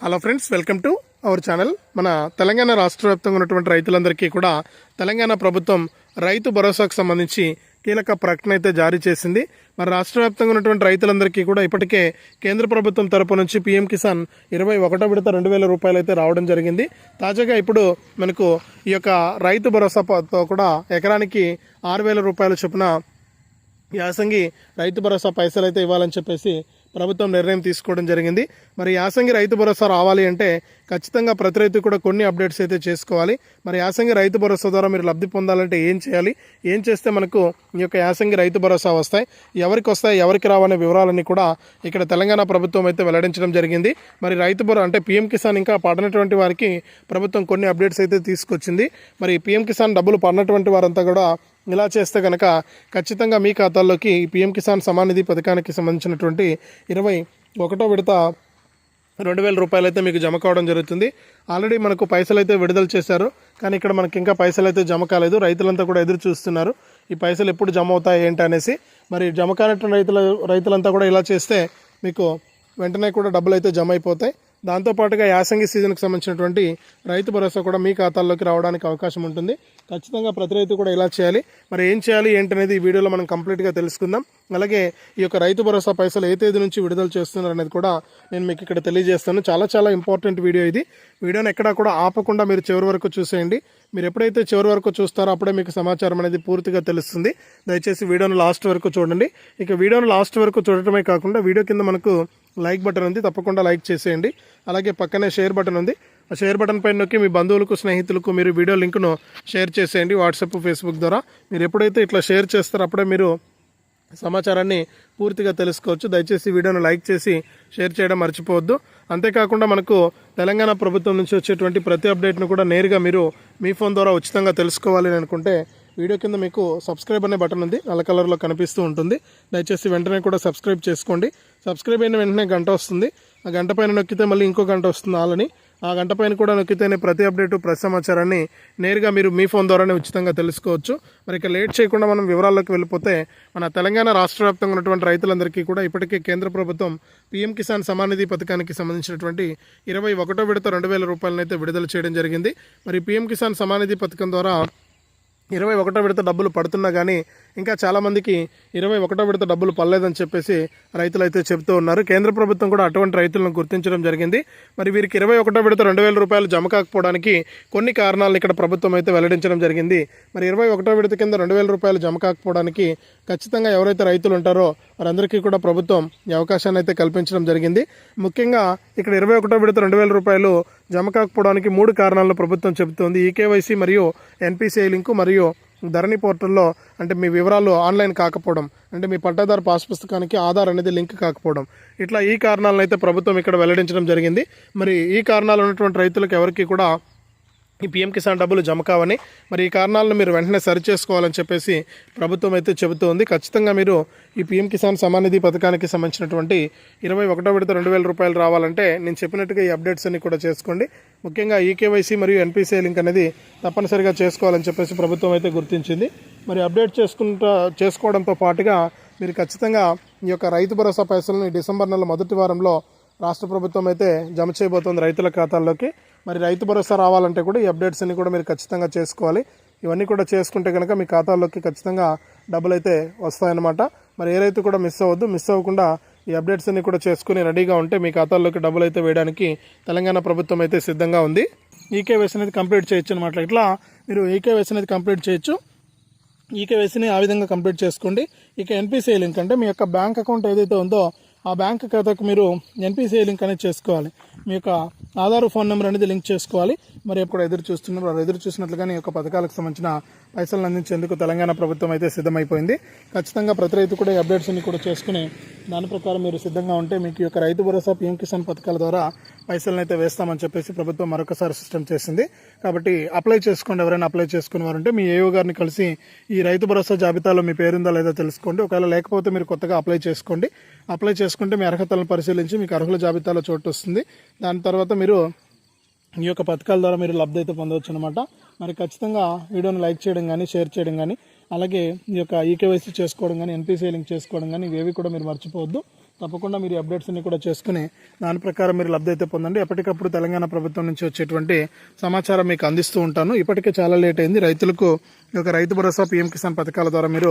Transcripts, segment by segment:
Hello friends welcome to our channel మన తెలంగాణ రాష్ట్ర వ్యాప్తంగా ఉన్నటువంటి రైతులందరికీ కూడా తెలంగాణ ప్రభుత్వం రైతు భరోసాకు సంబంధించి కీలక ప్రకటన అయితే జారీ చేసింది. మరి రాష్ట్ర వ్యాప్తంగా ఉన్నటువంటి రైతులందరికీ కూడా ఇప్పటికే కేంద్ర ప్రభుత్వం తరపు నుంచి పీఎం కిసాన్ ఇరవై ఒకటో విడత రెండు వేల రూపాయలు అయితే రావడం జరిగింది. తాజాగా ఇప్పుడు మనకు ఈ యొక్క రైతు భరోసాతో కూడా ఎకరానికి ఆరు వేల రూపాయల చొప్పున యాసంగి రైతు భరోసా పైసలు అయితే ఇవ్వాలని చెప్పేసి ప్రభుత్వం నిర్ణయం తీసుకోవడం జరిగింది. మరి యాసంగి రైతు భరోసా రావాలి అంటే ఖచ్చితంగా ప్రతి రైతు కూడా కొన్ని అప్డేట్స్ అయితే చేసుకోవాలి. మరి యాసంగి రైతు భరోసా ద్వారా మీరు లబ్ధి పొందాలంటే ఏం చేయాలి? ఏం చేస్తే మనకు ఈ యొక్క యాసంగి రైతు భరోసా వస్తాయి? ఎవరికి వస్తాయి? ఎవరికి రావనే వివరాలన్నీ కూడా ఇక్కడ తెలంగాణ ప్రభుత్వం అయితే వెల్లడించడం జరిగింది. మరి రైతు భరో అంటే పీఎం కిసాన్ ఇంకా పడినటువంటి వారికి ప్రభుత్వం కొన్ని అప్డేట్స్ అయితే తీసుకొచ్చింది. మరి పీఎం కిసాన్ డబ్బులు పడినటువంటి వారంతా కూడా ఇలా చేస్తే కనుక ఖచ్చితంగా మీ ఖాతాల్లోకి పీఎం కిసాన్ సమాన్ నిధి పథకానికి సంబంధించినటువంటి ఇరవై ఒకటో విడత రెండు వేల రూపాయలు అయితే మీకు జమ కావడం జరుగుతుంది. ఆల్రెడీ మనకు పైసలు అయితే విడుదల చేశారు. కానీ ఇక్కడ మనకి ఇంకా పైసలు అయితే జమ కాలేదు. రైతులంతా కూడా ఎదురు చూస్తున్నారు. ఈ పైసలు ఎప్పుడు జమ అవుతాయి ఏంటి అనేసి. మరి జమ కానటువంటి రైతుల రైతులంతా కూడా ఇలా చేస్తే మీకు వెంటనే కూడా డబ్బులు అయితే జమ అయిపోతాయి. దాంతోపాటుగా యాసంగి సీజన్కి సంబంధించినటువంటి రైతు భరోసా కూడా మీ ఖాతాల్లోకి రావడానికి అవకాశం ఉంటుంది. ఖచ్చితంగా ప్రతి రైతు కూడా ఇలా చేయాలి. మరి ఏం చేయాలి ఏంటనేది ఈ వీడియోలో మనం కంప్లీట్గా తెలుసుకుందాం. అలాగే ఈ యొక్క రైతు భరోసా పైసలు ఏ తేదీ నుంచి విడుదల చేస్తున్నారు అనేది కూడా నేను మీకు ఇక్కడ తెలియజేస్తాను. చాలా చాలా ఇంపార్టెంట్ వీడియో ఇది. వీడియోని ఎక్కడా కూడా ఆపకుండా మీరు చివరి వరకు చూసేయండి. మీరు ఎప్పుడైతే చివరి వరకు చూస్తారో అప్పుడే మీకు సమాచారం అనేది పూర్తిగా తెలుస్తుంది. దయచేసి వీడియోను లాస్ట్ వరకు చూడండి. ఇక వీడియోను లాస్ట్ వరకు చూడటమే కాకుండా వీడియో కింద మనకు లైక్ బటన్ ఉంది. తప్పకుండా లైక్ చేసేయండి. అలాగే పక్కనే షేర్ బటన్ ఉంది. ఆ షేర్ బటన్ పైన నొక్కి మీ బంధువులకు స్నేహితులకు మీరు వీడియో లింక్ను షేర్ చేసేయండి. వాట్సాప్ ఫేస్బుక్ ద్వారా మీరు ఎప్పుడైతే ఇట్లా షేర్ చేస్తారో అప్పుడే మీరు సమాచారాన్ని పూర్తిగా తెలుసుకోవచ్చు. దయచేసి వీడియోను లైక్ చేసి షేర్ చేయడం మర్చిపోవద్దు. అంతేకాకుండా మనకు తెలంగాణ ప్రభుత్వం నుంచి వచ్చేటువంటి ప్రతి అప్డేట్ను కూడా నేరుగా మీరు మీ ఫోన్ ద్వారా ఉచితంగా తెలుసుకోవాలి అని అనుకుంటే వీడియో కింద మీకు సబ్స్క్రైబ్ అనే బటన్ ఉంది. నల్ల కలర్లో కనిపిస్తూ ఉంటుంది. దయచేసి వెంటనే కూడా సబ్స్క్రైబ్ చేసుకోండి. సబ్స్క్రైబ్ అయిన వెంటనే గంట వస్తుంది. ఆ గంట పైన నొక్కితే మళ్ళీ ఇంకో గంట వస్తుంది ఆలని. ఆ గంట పైన కూడా నొక్కితేనే ప్రతి అప్డేటు ప్రతి సమాచారాన్ని నేరుగా మీరు మీ ఫోన్ ద్వారానే ఉచితంగా తెలుసుకోవచ్చు. మరి ఇక లేట్ చేయకుండా మనం వివరాల్లోకి వెళ్ళిపోతే మన తెలంగాణ రాష్ట్ర వ్యాప్తంగా ఉన్నటువంటి రైతులందరికీ కూడా ఇప్పటికే కేంద్ర ప్రభుత్వం పీఎం కిసాన్ సమానిధి పథకానికి సంబంధించినటువంటి ఇరవై ఒకటో విడత రెండు వేల రూపాయలనైతే విడుదల చేయడం జరిగింది. మరి పీఎం కిసాన్ సమానిధి పథకం ద్వారా ఇరవై ఒకటో విడత డబ్బులు పడుతున్నా కానీ ఇంకా చాలామందికి ఇరవై ఒకటో విడత డబ్బులు పడలేదని చెప్పేసి రైతులు అయితే చెబుతూ ఉన్నారు. కేంద్ర ప్రభుత్వం కూడా అటువంటి రైతులను గుర్తించడం జరిగింది. మరి వీరికి ఇరవై ఒకటో విడత రెండు వేల రూపాయలు జమ కాకపోవడానికి కొన్ని కారణాలను ఇక్కడ ప్రభుత్వం అయితే వెల్లడించడం జరిగింది. మరి ఇరవై ఒకటో విడత కింద రెండు వేల రూపాయలు జమ కాకపోవడానికి ఖచ్చితంగా ఎవరైతే రైతులు ఉంటారో వారందరికీ కూడా ప్రభుత్వం ఈ అవకాశాన్ని అయితే కల్పించడం జరిగింది. ముఖ్యంగా ఇక్కడ ఇరవై ఒకటో విడత రెండు వేల రూపాయలు జమ కాకపోవడానికి మూడు కారణాలను ప్రభుత్వం చెబుతోంది. ఈకేవైసీ మరియు ఎన్పిసిఐ లింకు మరియు ధరణి పోర్టల్లో అంటే మీ వివరాలు ఆన్లైన్ కాకపోవడం అంటే మీ పట్టాదారు పాస్ పుస్తకానికి ఆధార్ అనేది లింక్ కాకపోవడం ఇట్లా ఈ కారణాలను అయితే ప్రభుత్వం ఇక్కడ వెల్లడించడం జరిగింది. మరి ఈ కారణాలు ఉన్నటువంటి రైతులకు ఎవరికి కూడా ఈ పీఎం కిసాన్ డబ్బులు జమ కావని మరి ఈ కారణాలను మీరు వెంటనే సరి చేసుకోవాలని చెప్పేసి ప్రభుత్వం అయితే చెబుతూ ఉంది ఖచ్చితంగా మీరు ఈ పీఎం కిసాన్ సమానిధి పథకానికి సంబంధించినటువంటి ఇరవై ఒకటో విడత రెండు వేల రూపాయలు రావాలంటే నేను చెప్పినట్టుగా ఈ అప్డేట్స్ అన్ని కూడా చేసుకోండి. ముఖ్యంగా ఈకేవైసీ మరియు ఎన్పిసిఐ లింక్ అనేది తప్పనిసరిగా చేసుకోవాలని చెప్పేసి ప్రభుత్వం అయితే గుర్తించింది. మరి అప్డేట్ చేసుకుంటా చేసుకోవడంతో పాటుగా మీరు ఖచ్చితంగా ఈ యొక్క రైతు భరోసా పైసలను డిసెంబర్ నెల మొదటి వారంలో రాష్ట్ర ప్రభుత్వం అయితే జమ చేయబోతోంది రైతుల ఖాతాల్లోకి. మరి రైతు భరోసా రావాలంటే కూడా ఈ అప్డేట్స్ అన్ని కూడా మీరు ఖచ్చితంగా చేసుకోవాలి. ఇవన్నీ కూడా చేసుకుంటే కనుక మీ ఖాతాల్లోకి ఖచ్చితంగా డబ్బులు అయితే వస్తాయన్నమాట. మరి ఏ రైతు కూడా మిస్ అవ్వద్దు. మిస్ అవ్వకుండా ఈ అప్డేట్స్ అన్ని కూడా చేసుకుని రెడీగా ఉంటే మీ ఖాతాల్లోకి డబ్బులు అయితే వేయడానికి తెలంగాణ ప్రభుత్వం అయితే సిద్ధంగా ఉంది. ఈకేవైసీ అనేది కంప్లీట్ చేయొచ్చు అనమాట ఇట్లా మీరు ఈకేవైసీ అనేది కంప్లీట్ చేయొచ్చు. ఈకేవైసీని ఆ విధంగా కంప్లీట్ చేసుకోండి. ఇక ఎన్పిసిఐ లింక్ అంటే మీ యొక్క బ్యాంక్ అకౌంట్ ఏదైతే ఉందో ఆ బ్యాంక్ ఖాతాకు మీరు ఎన్పిసిఐ లింక్ అనేది చేసుకోవాలి. మీ యొక్క ఆధార్ ఫోన్ నెంబర్ అనేది లింక్ చేసుకోవాలి. మరి ఎప్పుడు ఎదురు చూస్తున్నారు వారు ఎదురు చూసినట్లుగానే ఈ యొక్క పథకాలకు సంబంధించిన పైసలను అందించేందుకు తెలంగాణ ప్రభుత్వం అయితే సిద్ధమైపోయింది. ఖచ్చితంగా ప్రతి రైతు కూడా ఈ అప్డేట్స్ అన్ని కూడా చేసుకుని దాని ప్రకారం మీరు సిద్ధంగా ఉంటే మీకు ఈ యొక్క రైతు భరోసా పీఎం కిసాన్ పథకాల ద్వారా పైసలను అయితే వేస్తామని చెప్పేసి ప్రభుత్వం మరొకసారి సిస్టమ్ చేసింది. కాబట్టి అప్లై చేసుకోండి ఎవరైనా అప్లై చేసుకునే వారు ఉంటే మీ ఏఓ గారిని కలిసి ఈ రైతు భరోసా జాబితాలో మీ పేరుందా లేదా తెలుసుకోండి. ఒకవేళ లేకపోతే మీరు కొత్తగా అప్లై చేసుకోండి. అప్లై చేసుకుంటే మీ అర్హతలను పరిశీలించి మీకు అర్హుల జాబితాలో చోటు వస్తుంది. దాని తర్వాత మీరు ఈ యొక్క పథకాల ద్వారా మీరు లబ్ధి అయితే పొందవచ్చు అనమాట మరి ఖచ్చితంగా వీడియోని లైక్ చేయడం కానీ షేర్ చేయడం కానీ అలాగే ఈ యొక్క ఈకేవైసీ చేసుకోవడం కానీ ఎన్పిసిఐ లింక్ చేసుకోవడం కానీ ఇవేవి కూడా మీరు మర్చిపోవద్దు. తప్పకుండా మీరు అప్డేట్స్ అన్ని కూడా చేసుకుని దాని ప్రకారం మీరు లబ్ధి అయితే పొందండి. ఎప్పటికప్పుడు తెలంగాణ ప్రభుత్వం నుంచి వచ్చేటువంటి సమాచారం మీకు అందిస్తూ ఉంటాను. ఇప్పటికే చాలా లేట్ అయింది. రైతులకు ఈ యొక్క రైతు భరోసా పీఎం కిసాన్ పథకాల ద్వారా మీరు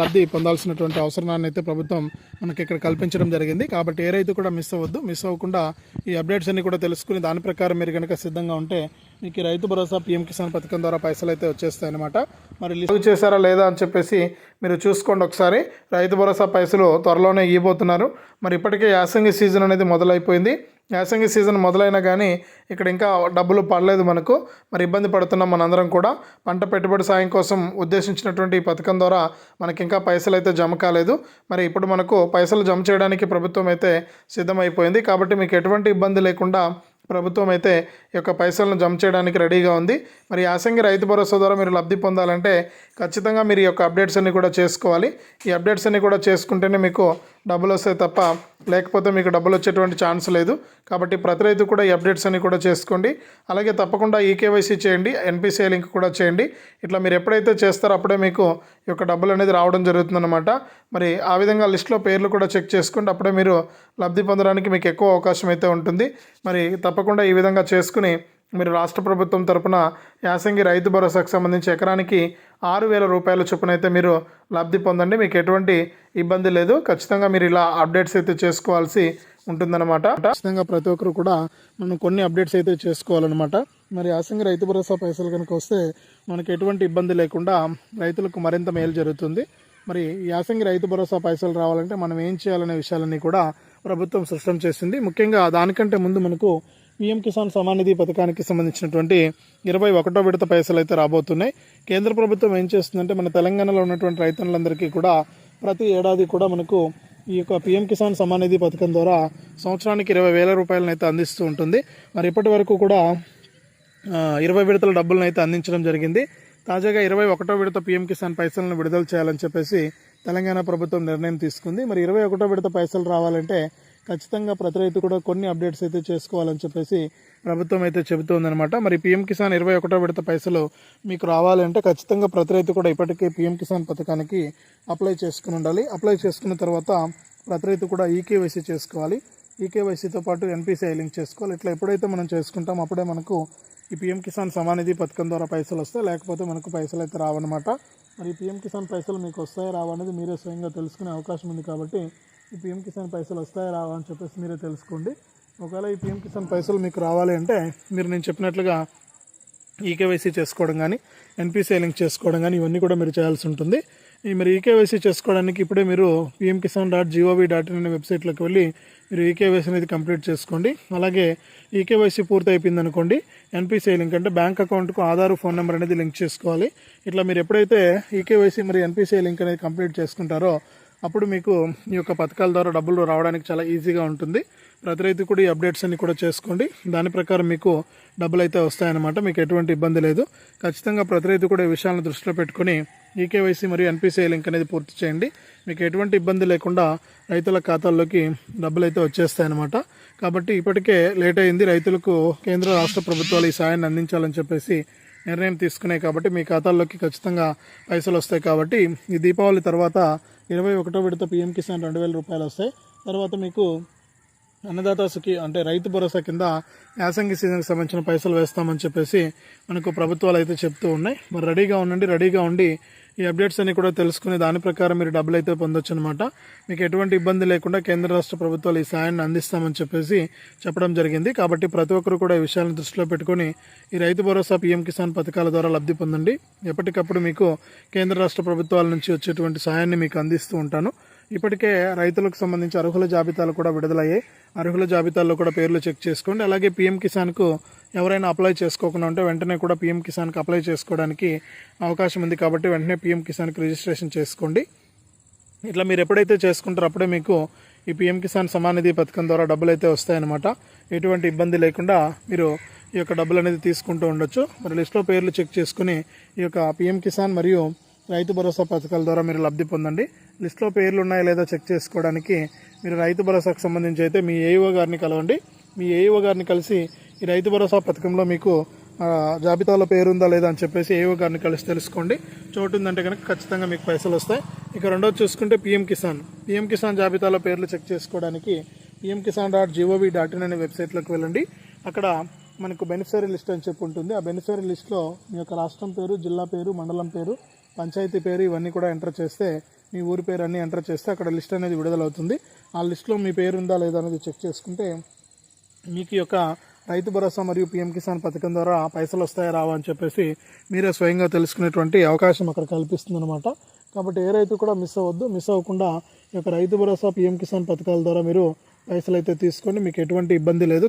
లబ్ధి పొందాల్సినటువంటి అవసరాన్ని అయితే ప్రభుత్వం మనకి ఇక్కడ కల్పించడం జరిగింది. కాబట్టి ఏ రైతు కూడా మిస్ అవ్వద్దు. మిస్ అవ్వకుండా ఈ అప్డేట్స్ అన్ని కూడా తెలుసుకుని దాని ప్రకారం మీరు కనుక సిద్ధంగా ఉంటే మీకు రైతు భరోసా పీఎం కిసాన్ పథకం ద్వారా పైసలు అయితే వచ్చేస్తాయి అనమాట మరి లిస్ట్ చేశారా లేదా అని చెప్పేసి మీరు చూసుకోండి ఒకసారి. రైతు భరోసా పైసలు త్వరలోనే ఇవ్వబోతున్నారు. మరి ఇప్పటికే యాసంగి సీజన్ అనేది మొదలైపోయింది. యాసంగి సీజన్ మొదలైనా కానీ ఇక్కడ ఇంకా డబ్బులు పడలేదు మనకు. మరి ఇబ్బంది పడుతున్నాం మనందరం కూడా. పంట పెట్టుబడి సాయం కోసం ఉద్దేశించినటువంటి ఈ పథకం ద్వారా మనకి ఇంకా పైసలు అయితే జమ కాలేదు. మరి ఇప్పుడు మనకు పైసలు జమ చేయడానికి ప్రభుత్వం అయితే సిద్ధమైపోయింది. కాబట్టి మీకు ఎటువంటి ఇబ్బంది లేకుండా ప్రభుత్వం అయితే ఈ యొక్క పైసలను జమ చేయడానికి రెడీగా ఉంది. మరి యాసంగి రైతు భరోసా ద్వారా మీరు లబ్ధి పొందాలంటే ఖచ్చితంగా మీరు ఈ యొక్క అప్డేట్స్ అన్ని కూడా చేసుకోవాలి. ఈ అప్డేట్స్ అన్ని కూడా చేసుకుంటేనే మీకు డబ్బులు వస్తాయి తప్ప లేకపోతే మీకు డబ్బులు వచ్చేటువంటి ఛాన్స్ లేదు. కాబట్టి ప్రతి రైతు కూడా ఈ అప్డేట్స్ అన్ని కూడా చేసుకోండి. అలాగే తప్పకుండా ఈకేవైసీ చేయండి. ఎన్పిసిఐ లింక్ కూడా చేయండి. ఇట్లా మీరు ఎప్పుడైతే చేస్తారో అప్పుడే మీకు ఈ యొక్క డబ్బులు అనేది రావడం జరుగుతుందన్నమాట. మరి ఆ విధంగా లిస్ట్లో పేర్లు కూడా చెక్ చేసుకోండి. అప్పుడే మీరు లబ్ధి పొందడానికి మీకు ఎక్కువ అవకాశం అయితే ఉంటుంది. మరి తప్పకుండా ఈ విధంగా చేసుకుని మీరు రాష్ట్ర ప్రభుత్వం తరపున యాసంగి రైతు భరోసాకు సంబంధించి ఎకరానికి ఆరు వేల రూపాయల చొప్పున అయితే మీరు లబ్ధి పొందండి. మీకు ఎటువంటి ఇబ్బంది లేదు. ఖచ్చితంగా మీరు ఇలా అప్డేట్స్ అయితే చేసుకోవాల్సి ఉంటుందన్నమాట. ఖచ్చితంగా ప్రతి ఒక్కరు కూడా మనం కొన్ని అప్డేట్స్ అయితే చేసుకోవాలన్నమాట. మరి యాసంగి రైతు భరోసా పైసలు కనుక వస్తే మనకు ఎటువంటి ఇబ్బంది లేకుండా రైతులకు మరింత మేలు జరుగుతుంది. మరి యాసంగి రైతు భరోసా పైసలు రావాలంటే మనం ఏం చేయాలనే విషయాలన్నీ కూడా ప్రభుత్వం స్పష్టం చేసింది. ముఖ్యంగా దానికంటే ముందు మనకు పీఎం కిసాన్ సమాన్ నిధి పథకానికి సంబంధించినటువంటి ఇరవై ఒకటో విడత పైసలు అయితే రాబోతున్నాయి. కేంద్ర ప్రభుత్వం ఏం చేస్తుందంటే మన తెలంగాణలో ఉన్నటువంటి రైతన్నులందరికీ కూడా ప్రతి ఏడాది కూడా మనకు ఈ యొక్క పీఎం కిసాన్ సమాన్ నిధి పథకం ద్వారా సంవత్సరానికి ఇరవై వేల రూపాయలను అయితే అందిస్తూ ఉంటుంది. మరి ఇప్పటి వరకు కూడా ఇరవై విడతల డబ్బులను అయితే అందించడం జరిగింది. తాజాగా ఇరవై ఒకటో విడత పీఎం కిసాన్ పైసలను విడుదల చేయాలని చెప్పేసి తెలంగాణ ప్రభుత్వం నిర్ణయం తీసుకుంది. మరి ఇరవై ఒకటో విడత పైసలు రావాలంటే ఖచ్చితంగా ప్రతి రైతు కూడా కొన్ని అప్డేట్స్ అయితే చేసుకోవాలని చెప్పేసి ప్రభుత్వం అయితే చెబుతోందనమాట మరి పీఎం కిసాన్ ఇరవై ఒకటో విడత పైసలు మీకు రావాలంటే ఖచ్చితంగా ప్రతి రైతు కూడా ఇప్పటికే పీఎం కిసాన్ పథకానికి అప్లై చేసుకుని ఉండాలి. అప్లై చేసుకున్న తర్వాత ప్రతి రైతు కూడా ఈకేవైసీ చేసుకోవాలి. ఈకేవైసీతో పాటు ఎన్పిసిఐ లింక్ చేసుకోవాలి. ఇట్లా ఎప్పుడైతే మనం చేసుకుంటాం అప్పుడే మనకు ఈ పీఎం కిసాన్ సమానిధి పథకం ద్వారా పైసలు వస్తాయి. లేకపోతే మనకు పైసలు అయితే రావన్నమాట. మరి పీఎం కిసాన్ పైసలు మీకు వస్తాయా రావనేది మీరే స్వయంగా తెలుసుకునే అవకాశం ఉంది కాబట్టి ఈ పిఎం కిసాన్ పైసలు వస్తాయా రావా అని చెప్పేసి మీరే తెలుసుకోండి. ఒకవేళ ఈ పీఎం కిసాన్ పైసలు మీకు రావాలి అంటే మీరు నేను చెప్పినట్లుగా ఈకేవైసీ చేసుకోవడం కానీ ఎన్పిసిఐ లింక్ చేసుకోవడం కానీ ఇవన్నీ కూడా మీరు చేయాల్సి ఉంటుంది. ఈ మరి ఈకేవైసీ చేసుకోవడానికి ఇప్పుడే మీరు PM Kisan dot G O V dot in అనే వెబ్సైట్లోకి వెళ్ళి మీరు ఈకేవైసీ అనేది కంప్లీట్ చేసుకోండి. అలాగే ఈకేవైసీ పూర్తి అయిపోయింది అనుకోండి ఎన్పిసిఐ లింక్ అంటే బ్యాంక్ అకౌంట్కు ఆధార్ ఫోన్ నెంబర్ అనేది లింక్ చేసుకోవాలి. ఇట్లా మీరు ఎప్పుడైతే ఈకేవైసీ మరి ఎన్పిసిఐ లింక్ అనేది కంప్లీట్ చేసుకుంటారో అప్పుడు మీకు ఈ యొక్క పథకాల ద్వారా డబ్బులు రావడానికి చాలా ఈజీగా ఉంటుంది. ప్రతి రైతు కూడా ఈ అప్డేట్స్ అన్ని కూడా చేసుకోండి. దాని ప్రకారం మీకు డబ్బులు అయితే వస్తాయన్నమాట. మీకు ఎటువంటి ఇబ్బంది లేదు. ఖచ్చితంగా ప్రతి రైతు కూడా ఈ విషయాలను దృష్టిలో పెట్టుకొని ఈకేవైసీ మరియు ఎన్పిసిఐ లింక్ అనేది పూర్తి చేయండి. మీకు ఎటువంటి ఇబ్బంది లేకుండా రైతుల ఖాతాల్లోకి డబ్బులు అయితే వచ్చేస్తాయన్నమాట. కాబట్టి ఇప్పటికే లేట్ అయింది. రైతులకు కేంద్ర రాష్ట్ర ప్రభుత్వాలు ఈ సాయాన్ని అందించాలని చెప్పేసి నిర్ణయం తీసుకున్నాయి కాబట్టి మీ ఖాతాల్లోకి ఖచ్చితంగా పైసలు వస్తాయి కాబట్టి ఈ దీపావళి తర్వాత ఇరవై ఒకటో విడత పిఎం కిసాన్ రెండు వేల రూపాయలు వస్తాయి. తర్వాత మీకు అన్నదాత సుఖి అంటే రైతు భరోసా కింద యాసంగి సీజన్కి సంబంధించిన పైసలు వేస్తామని చెప్పేసి మనకు ప్రభుత్వాలు అయితే చెప్తూ ఉన్నాయి. మరి రెడీగా ఉండండి రెడీగా ఉండి ఈ అప్డేట్స్ అన్ని కూడా తెలుసుకుని దాని ప్రకారం మీరు డబ్బులు అయితే పొందొచ్చు అనమాట మీకు ఎటువంటి ఇబ్బంది లేకుండా కేంద్ర రాష్ట్ర ప్రభుత్వాలు ఈ సాయాన్ని అందిస్తామని చెప్పేసి చెప్పడం జరిగింది. కాబట్టి ప్రతి ఒక్కరు కూడా ఈ విషయాలను దృష్టిలో పెట్టుకొని ఈ రైతు భరోసా పీఎం కిసాన్ పథకాల ద్వారా లబ్ధి పొందండి. ఎప్పటికప్పుడు మీకు కేంద్ర రాష్ట్ర ప్రభుత్వాల నుంచి వచ్చేటువంటి సాయాన్ని మీకు అందిస్తూ ఉంటాను. ఇప్పటికే రైతులకు సంబంధించి అర్హుల జాబితాలు కూడా విడుదలయ్యాయి. అర్హుల జాబితాల్లో కూడా పేర్లు చెక్ చేసుకోండి. అలాగే పీఎం కిసాన్కు ఎవరైనా అప్లై చేసుకోకుండా ఉంటే వెంటనే కూడా పీఎం కిసాన్కి అప్లై చేసుకోవడానికి అవకాశం ఉంది కాబట్టి వెంటనే పీఎం కిసాన్కి రిజిస్ట్రేషన్ చేసుకోండి. ఇట్లా మీరు ఎప్పుడైతే చేసుకుంటారో అప్పుడే మీకు ఈ పీఎం కిసాన్ సమానిధి పథకం ద్వారా డబ్బులు అయితే వస్తాయన్నమాట. ఎటువంటి ఇబ్బంది లేకుండా మీరు ఈ యొక్క డబ్బులు అనేది తీసుకుంటూ ఉండొచ్చు. మరి లిస్ట్లో పేర్లు చెక్ చేసుకుని ఈ యొక్క పీఎం కిసాన్ మరియు రైతు భరోసా పథకాల ద్వారా మీరు లబ్ధి పొందండి. లిస్ట్లో పేర్లు ఉన్నాయా లేదా చెక్ చేసుకోవడానికి మీరు రైతు భరోసాకు సంబంధించి అయితే మీ ఏఈఓ గారిని కలవండి. మీ ఏఈఓ గారిని కలిసి ఈ రైతు భరోసా పథకంలో మీకు జాబితాలో పేరుందా లేదా అని చెప్పేసి ఏఓ గారిని కలిసి తెలుసుకోండి. చోటు ఉందంటే కనుక ఖచ్చితంగా మీకు పైసలు వస్తాయి. ఇక రెండోది చూసుకుంటే పిఎం కిసాన్. పిఎం కిసాన్ జాబితాలో పేర్లు చెక్ చేసుకోవడానికి PM Kisan dot G O V dot in అనే వెబ్సైట్లోకి వెళ్ళండి. అక్కడ మనకు బెనిఫిషరీ లిస్ట్ అని చెప్పి ఉంటుంది. ఆ బెనిఫిషరీ లిస్ట్లో మీ యొక్క రాష్ట్రం పేరు జిల్లా పేరు మండలం పేరు పంచాయతీ పేరు ఇవన్నీ కూడా ఎంటర్ చేస్తే మీ ఊరి పేరు అన్నీ ఎంటర్ చేస్తే అక్కడ లిస్ట్ అనేది విడుదలవుతుంది. ఆ లిస్ట్లో మీ పేరు ఉందా లేదా అనేది చెక్ చేసుకుంటే మీకు యొక్క రైతు భరోసా మరియు పిఎం కిసాన్ పథకం ద్వారా పైసలు వస్తాయా రావా అని చెప్పేసి మీరే స్వయంగా తెలుసుకునేటువంటి అవకాశం అక్కడ కల్పిస్తుందన్నమాట. కాబట్టి ఏ రైతు కూడా మిస్ అవ్వద్దు. మిస్ అవ్వకుండా ఈ యొక్క రైతు భరోసా పిఎం కిసాన్ పథకాల ద్వారా మీరు పైసలు అయితే తీసుకోండి. మీకు ఎటువంటి ఇబ్బంది లేదు.